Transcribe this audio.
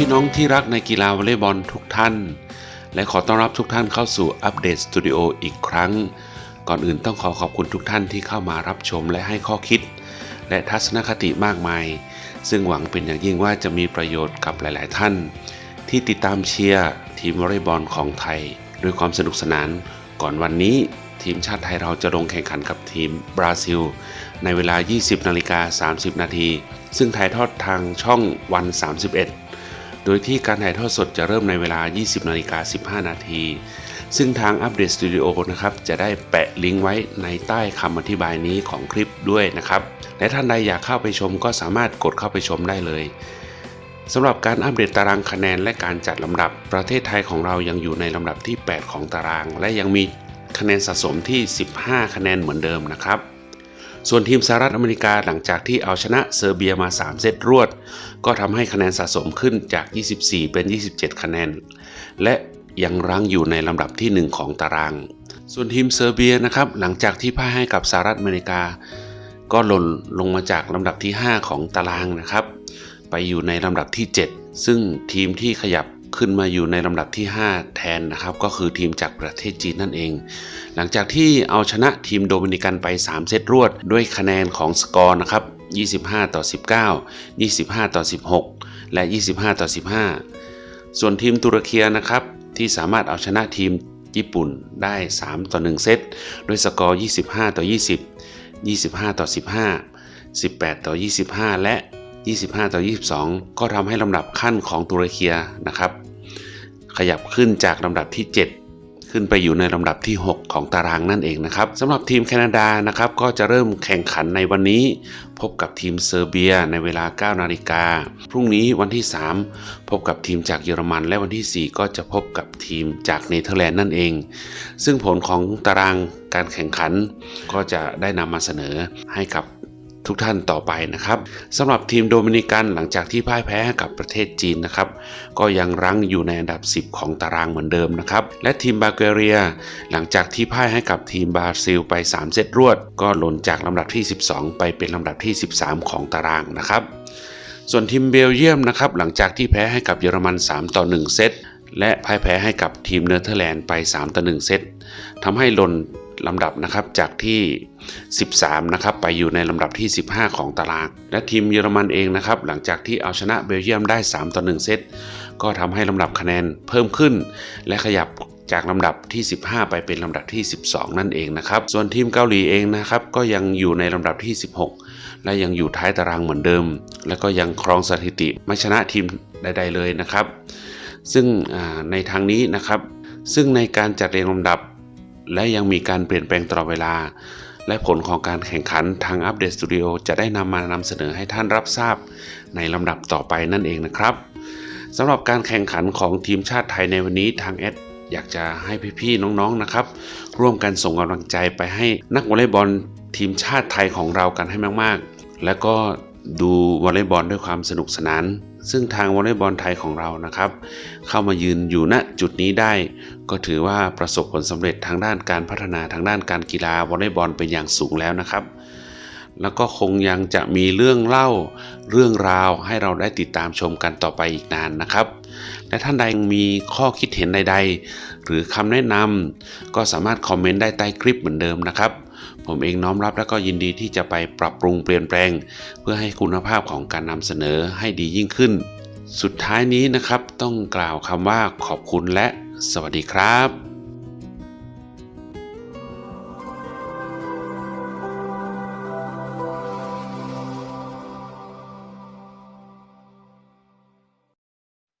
พี่น้องที่รักในกีฬาวอลเลย์บอลทุกท่าน และขอต้อนรับทุกท่านเข้าสู่อัปเดตสตูดิโออีกครั้ง ก่อนอื่นต้องขอขอบคุณทุกท่านที่เข้ามารับชมและให้ข้อคิด และทัศนคติมากมาย ซึ่งหวังเป็นอย่างยิ่งว่าจะมีประโยชน์กับหลาย ๆ ท่าน ที่ติดตามเชียร์ทีมวอลเลย์บอลของไทย ด้วยความสนุกสนาน ก่อนวันนี้ทีมชาติไทยเราจะลงแข่งขันกับทีมบราซิล ในเวลา 20นาฬิกา30 นาทีซึ่งถ่ายทอดทางช่องวัน 31 โดยที่การถ่ายทอดสดจะเริ่มในเวลา 20 นาฬิกา 15 นาที ซึ่งทางอัปเดตสตูดิโอนะครับ จะได้แปะลิงก์ไว้ในใต้คำอธิบายนี้ของคลิปด้วยนะครับ และท่านใดอยากเข้าไปชมก็สามารถกดเข้าไปชมได้เลยสำหรับการอัปเดตตารางคะแนนและการจัดลำดับ ประเทศไทยของเรายังอยู่ในลำดับที่ 8 ของตาราง และยังมีคะแนนสะสมที่ 15 คะแนนเหมือนเดิมนะครับ ส่วนทีมสหรัฐอเมริกาหลังจากที่เอาชนะเซอร์เบียมา 3 เซตรวด ก็ทำให้คะแนนสะสมขึ้นจาก 24 เป็น 27 คะแนน และยังรั้งอยู่ในลำดับที่ 1 ของตาราง ส่วนทีมเซอร์เบียนะครับหลังจากที่พ่ายให้กับสหรัฐอเมริกา ก็หล่นลงมาจากลำดับที่ 5 ของตารางนะครับ ไปอยู่ในลำดับที่ 7 ซึ่งทีมที่ขยับ ขึ้นมาอยู่ในลำดับที่ 5 แทนนะครับ ก็คือทีมจากประเทศจีนนั่นเอง หลังจากที่เอาชนะทีมโดมินิกันไป 3 เซตรวด ด้วยคะแนนของสกอร์นะครับ 25 ต่อ 19 25 ต่อ 16 และ 25 ต่อ 15 ส่วนทีมตุรกีนะครับ ที่สามารถเอาชนะทีมญี่ปุ่นได้ 3 ต่อ 1 เซต ด้วยสกอร์ 25 ต่อ 20 25 ต่อ 15 18 ต่อ 25 และ 25 ต่อ 22 ก็ทำให้ลำดับขั้นของตุรกีนะครับ ขยับขึ้นจากลำดับที่ 7 ขึ้นไปอยู่ในลำดับที่ 6 ของตารางนั่นเองนะครับสำหรับทีมแคนาดานะครับก็จะเริ่มแข่งขันในวันนี้ พบกับทีมเซอร์เบียในเวลา 9 นาฬิกา พรุ่งนี้วันที่ 3 พบกับทีมจากเยอรมัน และวันที่ 4 ก็จะพบกับทีมจากเนเธอร์แลนด์นั่นเอง ซึ่งผลของตารางการแข่งขันก็จะได้นำมาเสนอให้กับ ทุกท่านต่อไปนะครับสำหรับทีมโดมินิกันหลังจากที่พ่ายแพ้ให้กับประเทศจีนนะครับก็ยังรั้งอยู่ในอันดับ 10 ของตารางเหมือนเดิมนะครับและทีมบาเกเรีย หลังจากที่พ่ายให้กับทีมบราซิลไป 3 เซตรวด ก็หล่นจากลำดับที่ 12 ไปเป็นลำดับที่ 13 ของตารางนะครับส่วนทีมเบลเยียมนะครับหลังจากที่แพ้ให้กับเยอรมัน 3 ต่อ 1 เซตและพ่ายแพ้ให้กับทีมเนเธอร์แลนด์ไป 3 ต่อ 1 เซตทำให้หล่น ลำดับนะครับจากที่ 13 นะครับไปอยู่ในลำดับที่ 15 ของตาราง และทีมเยอรมันเองนะครับหลังจากที่เอาชนะเบลเยียมได้ 3 ต่อ 1 เซต ก็ทำให้ลำดับคะแนนเพิ่มขึ้น และขยับจากลำดับที่ 15 ไปเป็นลำดับที่ 12 นั่นเองนะครับ ส่วนทีมเกาหลีเองนะครับ ก็ยังอยู่ในลำดับที่ 16 และยังอยู่ท้ายตารางเหมือนเดิม และก็ยังครองสถิติไม่ชนะทีมใด ๆ เลยนะครับ ซึ่งในทางนี้นะครับ ซึ่งในการจัดเรียงลำดับ และยังมีการเปลี่ยนแปลงตลอดเวลา และผลของการแข่งขันทางอัปเดตสตูดิโอจะได้นำมานำเสนอให้ท่านรับทราบ ในลำดับต่อไปนั่นเองนะครับสำหรับการแข่งขันของทีมชาติไทยในวันนี้ทางแอดอยากจะให้พี่ๆน้องๆนะครับ ร่วมกันส่งกำลังใจไปให้นักวอลเลย์บอลทีมชาติไทยของเรากันให้มากๆ และก็ดูวอลเลย์บอลด้วยความสนุกสนาน ซึ่งทางวอลเลย์บอลไทยของเรานะครับ เข้ามายืนอยู่ณจุดนี้ได้ ก็ถือว่าประสบผลสำเร็จทางด้านการพัฒนาทางด้านการกีฬาวอลเลย์บอลเป็นอย่างสูงแล้วนะครับ แล้วก็คงยังจะมีเรื่องเล่าเรื่องราวให้เราได้ติดตามชมกันต่อไปอีกนานนะครับ และท่านใดมีข้อคิดเห็นใด ๆ หรือคำแนะนำก็สามารถคอมเมนต์ได้ใต้คลิปเหมือนเดิมนะครับ ผมเองน้อมรับและก็ยินดีที่จะไปปรับปรุงเปลี่ยนแปลง เพื่อให้คุณภาพของการนำเสนอให้ดียิ่งขึ้น สุดท้ายนี้นะครับต้องกล่าวคำว่าขอบคุณและสวัสดีครับ